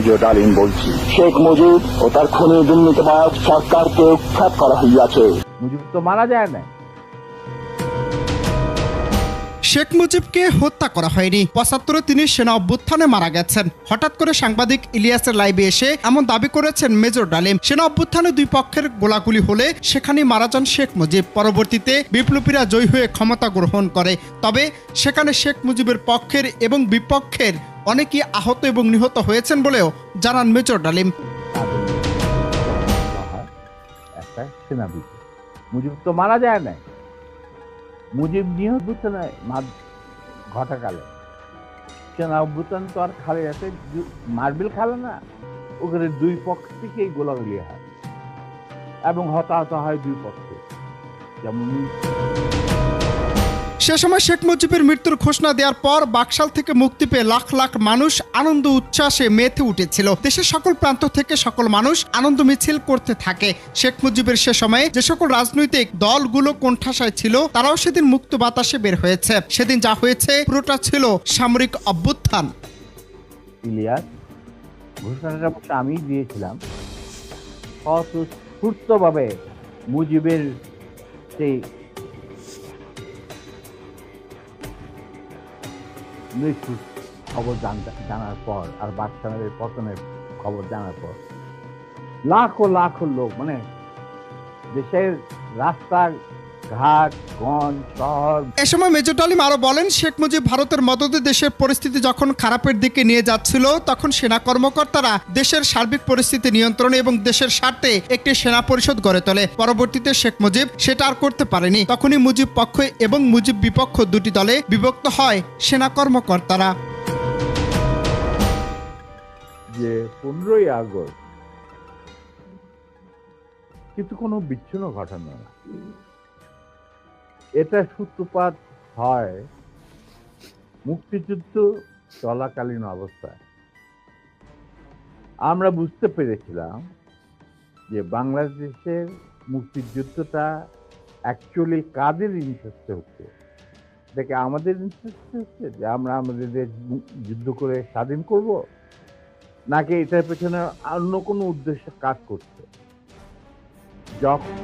Major ডালিম বলছি। শেখ মুজিব ও তার খুনি দুর্নীতিবাজ সরকারকে উৎখাত করা হইয়াছে। মুজিব তো মারা যায় না শেখ মুজিবকে হত্যা করা হয়নি। পঁচাত্তরে তিনি সেনা অভ্যুত্থানে মারা গেছেন। হঠাৎ করে সাংবাদিক ইলিয়াসের লাইভে এসে এমন দাবি করেছেন মেজর ডালিম। সেনা অভ্যুত্থানে দুই পক্ষের গোলাগুলি হলে সেখানে মারা যান শেখ মুজিব। পরবর্তীতে বিপ্লবীরা জয়ী হয়ে ক্ষমতা গ্রহণ করে। তবে সেখানে শেখ মুজিবের পক্ষের এবং বিপক্ষের অনেকেই আহত এবং নিহত হয়েছেন বলেও জানান মেজর ডালিম। একটা সেনাপতি মুজিব তো মারা যায় না মুজিব নিহত অভ্যুত্থানে মা- ঘটাকালে। সেনা অভ্যুত্থান তো আর খালে আছে মার্বেল খালে না, ওখানে দুই পক্ষ থেকেই গোলাগুলি হয়। এবং হতাহত হয় দুই পক্ষে। যেমন সে সময় শেখ মুজিবের মৃত্যুর ঘোষণা দেওয়ার পর বাকশাল থেকে মুক্তি পেয়ে লাখ লাখ মানুষ আনন্দ উচ্ছ্বাসে মেতে উঠেছিল। দেশের সকল প্রান্ত থেকে সকল মানুষ আনন্দ মিছিল করতে থাকে। শেখ মুজিবের সে সময়ে যে সকল রাজনৈতিক দলগুলো কোণঠাসায় ছিল, তারাও সেদিন মুক্ত বাতাসে বের হয়েছে। সেদিন যা হয়েছে, পুরোটা ছিল সামরিক অভ্যুত্থান। আমি দিয়েছিলাম। মুজিবের সেই মৃত্যুর খবর জানার পর আর বাদশাহের পতনের খবর জানার পর লাখো লাখো লোক মানে দেশের রাস্তা ঘাট গঞ্জ শহর এ সময় মেজর ডালিম আরও বলেন শেখ মুজিব ভারতের মদতে দেশের পরিস্থিতি যখন খারাপের দিকে নিয়ে যাচ্ছিল তখন সেনা কর্মকর্তারা দেশের সার্বিক পরিস্থিতি নিয়ন্ত্রণে এবং দেশের স্বার্থে একটি সেনা পরিষদ গড়ে তোলে। পরবর্তীতে শেখ মুজিব সেটা আর করতে পারেনি। তখনই মুজিব পক্ষ এবং মুজিব বিপক্ষ দুটি দলে বিভক্ত হয় সেনা কর্মকর্তারা। যে পনেরোই আগস্ট কিন্তু কোনো বিচ্ছিন্ন ঘটনা এটা সূত্রপাত হয় মুক্তিযুদ্ধ চলাকালীন অবস্থায়। আমরা বুঝতে পেরেছিলাম যে বাংলাদেশের মুক্তিযুদ্ধটা অ্যাকচুয়ালি কাদের ইন্টারেস্টে হচ্ছে? দেখে আমাদের ইন্টারেস্টে হচ্ছে যে আমরা আমাদের দেশ যুদ্ধ করে স্বাধীন করব? নাকি এটার পেছনে অন্য কোনো উদ্দেশ্য কাজ করছে? যখন